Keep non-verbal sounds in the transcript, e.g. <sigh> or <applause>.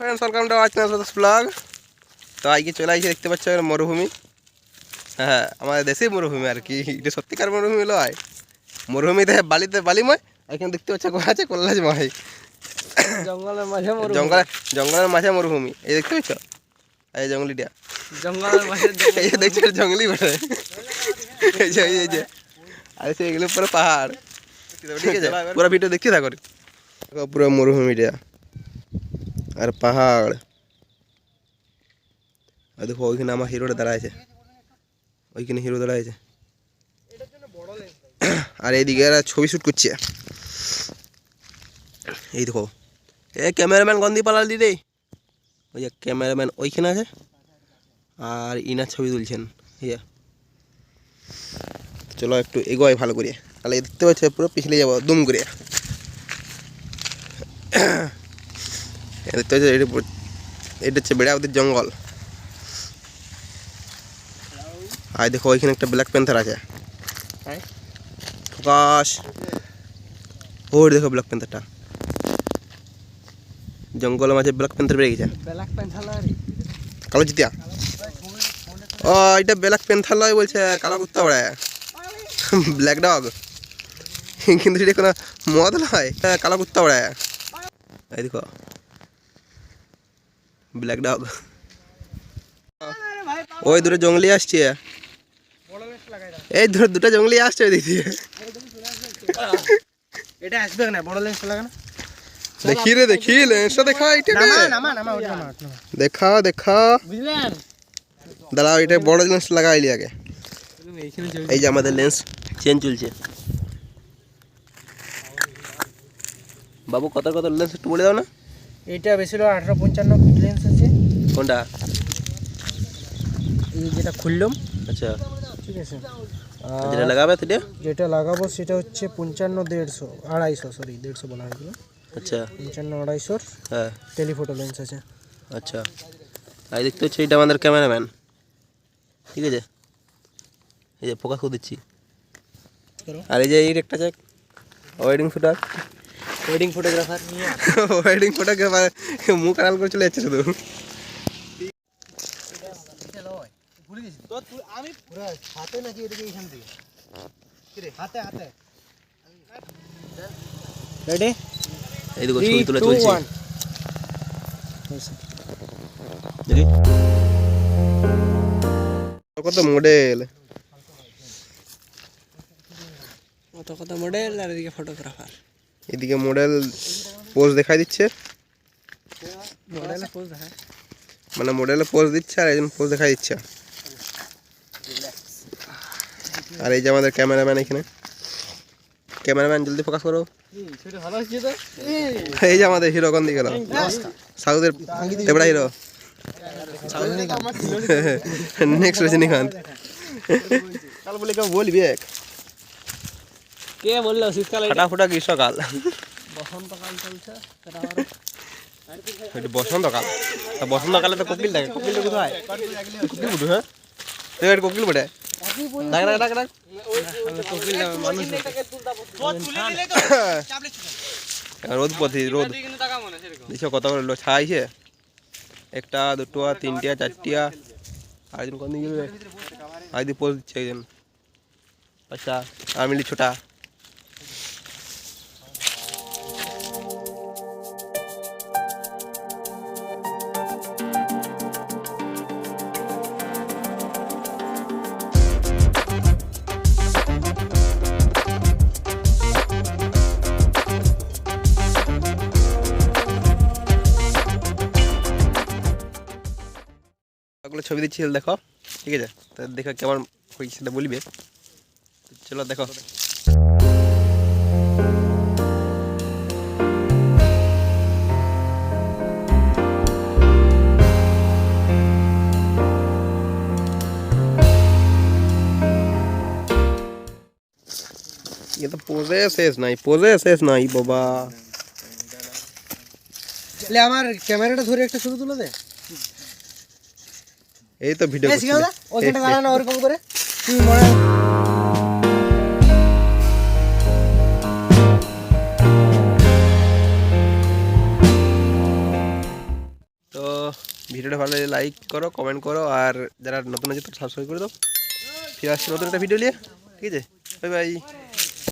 Friends welcome to channel blog তো আজকে চলে আসছে দেখতে পাচ্ছ মরুভূমি। হ্যাঁ আমাদের দেশেই মরুভূমি আর কি। এটা সত্যিকার মরুভূমি লয় মরুভূমিতে বালিতে বালিময় আর এখানে দেখতে পাচ্ছ কোথা আছে কল্লাজময় জঙ্গলের মাঝে জঙ্গলে জঙ্গলের মাঝে মরুভূমি। এই দেখতে পাচ্ছ? এই জঙ্গলিটা। জঙ্গলের মাঝে <laughs> এই দেখছ এটা জঙ্গলই বটে। এই যে এই যে। আর সে এগুলো পুরো পাহাড়। ঠিক আছে? <laughs> পুরো ভিডিও দেখতে থাকো। পুরো মরুভূমিটা। আর পাহাড়। আর দেখো, ওইখানে আমার হিরোটা দাঁড়ায় আছে। ওইখানে হিরো দাঁড়ায় আছে। আর এইদিকে এরা ছবি শ্যুট করছে। এই দেখো। এ ক্যামেরাম্যান গন্দি পালাল দিদি। ওই যে ক্যামেরাম্যান ওইখানে আছে। আর ইনার ছবি তুলছেন। ইয়ে চলো একটু এগোয় ভালো করে। তাহলে দেখতে পাচ্ছ, পুরো পিছলে যাব, দুম করে। দেখতে পাচ্ছ এটা পুরো- এটা হচ্ছে বেড়াবতির জঙ্গল। আর দেখো ওইখানে একটা ব্ল্যাক প্যান্থার আছে। হ্যাঁ? ওই দেখো ব্ল্যাক প্যান্থারটা জঙ্গলের মাঝে ব্ল্যাক প্যান্থার বেড়ে গেছে। ব্ল্যাক প্যান্থার কালো জিতিয়া? ও এটা ব্ল্যাক প্যান্থার লয় বলছে কালো কুত্তা ওড়ে ব্ল্যাক ডগ কিন্তু এটা কোনো মদ নয় এটা কালো কুত্তা ওড়ে এই দেখো। ব্ল্যাক ডগ ওই দুটো জঙ্গলি আসছে। এই দুটো দুটো জঙ্গলি আসছে ওই দিক দিয়ে। এটা আসবে না বড় লেন্স লাগানো। দেখি রে দেখি লেন্সটা দেখা এটা দেখা দেখা। বুঝলেন? দাঁড়াও এটা বড় লেন্স লাগাইলি আগে। এই যে আমাদের লেন্স চেঞ্জ চলছে। বাবু কত কত লেন্স একটু বলে দাও না। এইটা বেশি হলো আঠারো পঞ্চান্ন ফিট লেন্স আছে। কোনটা? এই যেটা খুললাম। আচ্ছা। ঠিক আছে। যেটা লাগাবে সেটা? যেটা লাগাবো সেটা হচ্ছে পঞ্চান্ন দেড়শো আড়াইশো সরি দেড়শো বলা হয়েছিল। আচ্ছা। পঞ্চান্ন আড়াইশোর হ্যাঁ। টেলিফোটো লেন্স আছে। আচ্ছা। আর দেখতে হচ্ছে এটা আমাদের ক্যামেরাম্যান ঠিক আছে? এই যে ফোকাস করে দিচ্ছি। আর এই যে এই একটা check wedding shooter wedding photographer wedding photographer মুখ আড়াল করে চলে যাচ্ছে শুধু আমি হাতে নাকি এদিকে এইখান থেকে হাতে হাতে রেডি এই দেখো ছবি তোলা চলছে কত মডেল কত কত মডেল আর এদিকে ফটোগ্রাফার এদিকে মডেল পোজ দেখাই দিচ্ছে। মানে মডেলে পোজ দিচ্ছে আর একজন পোজ দেখাই দিচ্ছে। আর এই যে আমাদের ক্যামেরাম্যান এখানে। ক্যামেরাম্যান জলদি ফোকাস করো। এই যে আমাদের হিরো কোন দিকে গেল? সাউথের তেবড়া হিরো নেক্সট রজনীকান্ত কাল বলে বলবি। এক কে বলল শীতকালে ফাটাফুটা গ্রীষ্মকাল। বসন্তকাল চলছে সেটা বসন্তকাল। তা বসন্তকালে তো কোকিল থাকে। কোথায়? কোকিল হ্যাঁ? তুই এটা কোকিল বটে? ডাক ডাক ডাক ডাক। কোকিল মানুষ রোদ পথি রোদ। দেখছ কত করে লো ছাইছে একটা দুটো তিনটা চারটিয়া। আর একজন কোন দিকে গেলে আর দিচ্ছে একজন। আচ্ছা আর মিলি ছোটা। ছবি দিচ্ছি দেখো ঠিক আছে তা দেখো কেমন হয়েছে সেটা বলবে তো চলো দেখো ये तो पोजे শেষ নাই পোজে শেষ নাই বাবা তাহলে আমার ক্যামেরাটা ধরে একটা ছবি তুলে দে এই তো ভিডিও ওইখানটা দাঁড়ানো ওরকম করে। তুই মনে তো ভিডিওটা ভালো লাগলে লাইক করো কমেন্ট করো আর যারা নতুন আছে তারা সাবস্ক্রাইব করে দাও। ফিরে আসছি নতুন একটা ভিডিও নিয়ে। ঠিক আছে? Bye bye